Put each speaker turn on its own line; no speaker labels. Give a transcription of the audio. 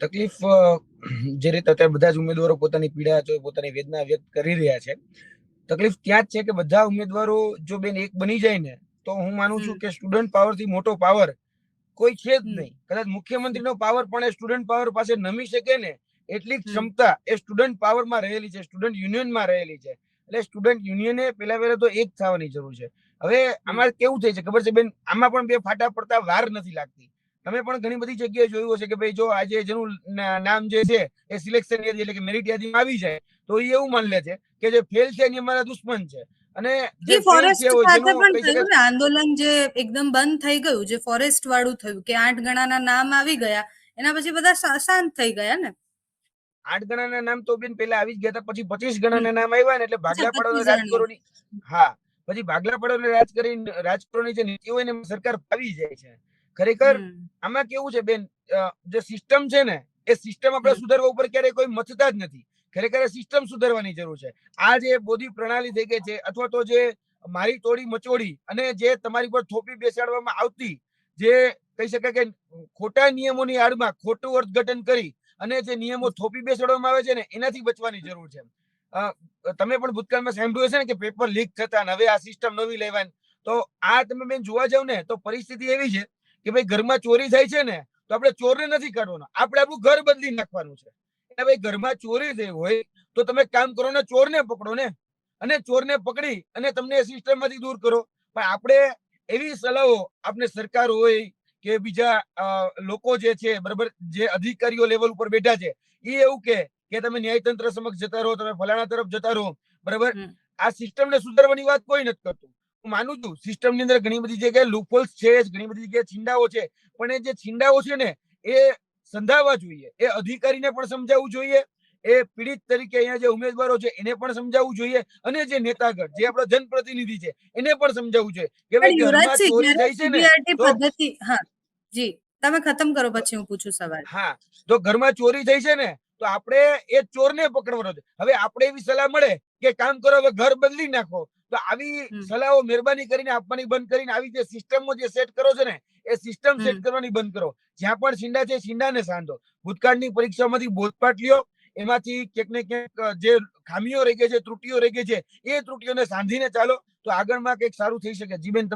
તકલીફ જે રીતે અત્યારે બધા જ ઉમેદવારો પોતાની પીડા છે પોતાની વેદના વ્યક્ત કરી રહ્યા છે. તકલીફ ત્યાં જ છે કે બધા ઉમેદવારો જો બેન એક બની જાય ને તો હું માનું છું કે સ્ટુડન્ટ પાવરથી મોટો પાવર કોઈ છે જ નહીં. કદાચ મુખ્યમંત્રીનો પાવર પણ એ સ્ટુડન્ટ પાવર પાસે નમી શકે ને એટલી ક્ષમતા એ સ્ટુડન્ટ પાવરમાં રહેલી છે સ્ટુડન્ટ યુનિયનમાં રહેલી છે. એટલે સ્ટુડન્ટ યુનિયને પેલા પહેલા તો એક થવાની જરૂર છે. હવે આમાં કેવું થાય છે ખબર છે બેન? આમાં પણ બે ફાટા પડતા વાર નથી લાગતી. તમે પણ ઘણી બધી જગ્યાએ જોયું હશે કે ભાઈ જો આજે જેનું નામ જે છે એ સિલેક્શન યાદી એટલે કે મેરિટ યાદીમાં આવી જાય તો એ એવું માની લે છે કે જે ફેલ છે એની અમારા દુશ્મન છે. અને જે
ફોરેસ્ટ સાથે પણ થયું ને આંદોલન જે એકદમ બંધ થઈ ગયું જે ફોરેસ્ટ વાળું થયું કે આઠ ગણાના નામ આવી ગયા એના પછી બધા શાંત થઈ ગયા ને?
આઠ ગણાના નામ તો બેન પેલા આવી જ ગયા હતા પછી પચીસ ગણાના નામ આવ્યા ને એટલે ભાગલા
અચ્છા,
પાડો
25
રાજકરોની હા પછી ભાગલા પાડો રાજ કરી રાજકોરોની જે નીતિ હોય ને સરકાર પાવી જાય છે. ખરેખર આમાં કેવું છે બેન જે સિસ્ટમ છે ને એ સિસ્ટમ આપણે સુધારવા ઉપર ક્યારેય કોઈ મથતા જ નથી. ખરેખર સિસ્ટમ સુધારવાની જરૂર છે. આ જે બોધી પ્રણાલી થઈ ગઈ છે અથવા તો જે મારી તોડી મચોડી અને જે તમારી પર થોપી બેસાડવામાં આવતી જે કહી શકાય કે ખોટા નિયમોની આડમાં ખોટું અર્થઘટન કરી અને જે નિયમો થોપી બેસાડવામાં આવે છે ને એનાથી બચવાની જરૂર છે. તમે પણ ભૂતકાળમાં સાંભળ્યું હશે ને કે પેપર લીક થતા હવે આ સિસ્ટમ નવી લેવાની તો આ તમે બેન જોવા જાવ ને તો પરિસ્થિતિ એવી છે કે ભાઈ ઘરમાં ચોરી થાય છે ને તો આપણે ચોરને નથી કાઢવાનો. આપણે આપણું ઘર બદલી નાખવાનું છે. એટલે ભાઈ ઘરમાં ચોરી થઈ હોય તો તમે કામ કરો ને ચોરને પકડો ને. અને ચોરને પકડી અને તમને એ સિસ્ટમમાંથી દૂર કરો. પણ આપણે એવી સલાહો આપણે સરકાર હોય કે બીજા લોકો જે છે બરાબર જે અધિકારીઓ લેવલ ઉપર બેઠા છે એ એવું કે કે તમે ન્યાયતંત્ર સમક્ષ જતા રહો તમે ફલાણા તરફ જતા રહો બરાબર?
આ
આ સિસ્ટમને સુધારવાની વાત કોઈ નથી કરતું. હું માનું છું સિસ્ટમની અંદર ઘણી બધી જગ્યાએ લુપોલ્સ છે ઘણી બધી જગ્યાએ છીંડાઓ છે. પણ એ જે છીંડાઓ છે ને એ સંધાવવા જોઈએ. એ અધિકારીને પણ સમજાવવું જોઈએ. એ પીડિત તરીકે અહીંયા જે ઉમેદવારો છે એને પણ સમજાવવું જોઈએ. અને જે નેતાગણ જે આપણો જનપ્રતિનિધિ છે એને પણ સમજાવવું જોઈએ. કે ભાઈ છે
પદ્ધતિ હા જી તમે ખતમ કરો પછી હું પૂછું સવાલ.
હા તો ઘરમાં ચોરી થઈ છે ને તો આપણે એ ચોરને પકડવાનો છે. હવે આપણે એવી સલાહ મળે કે કામ કરો હવે ઘર બદલી નાખો. તો આવી સલાહો મહેરબાની કરીને આપવાની બંધ કરીને આવી જે સિસ્ટમો જે સેટ કરો છો ને એ સિસ્ટમ સેટ કરવાની બંધ કરો. જ્યાં પણ છીંડા છે છીંડાને સાંધો. ભૂતકાળની પરીક્ષામાંથી બોધપાઠ લ્યો એમાંથી ક્યાંક ને ક્યાંક જે ખામીઓ રહી ગઈ છે ત્રુટીઓ રહી ગઈ છે એ ત્રુટીઓને સાંધીને ચાલો તો આગળમાં કંઈક સારું થઈ શકે. જીબેન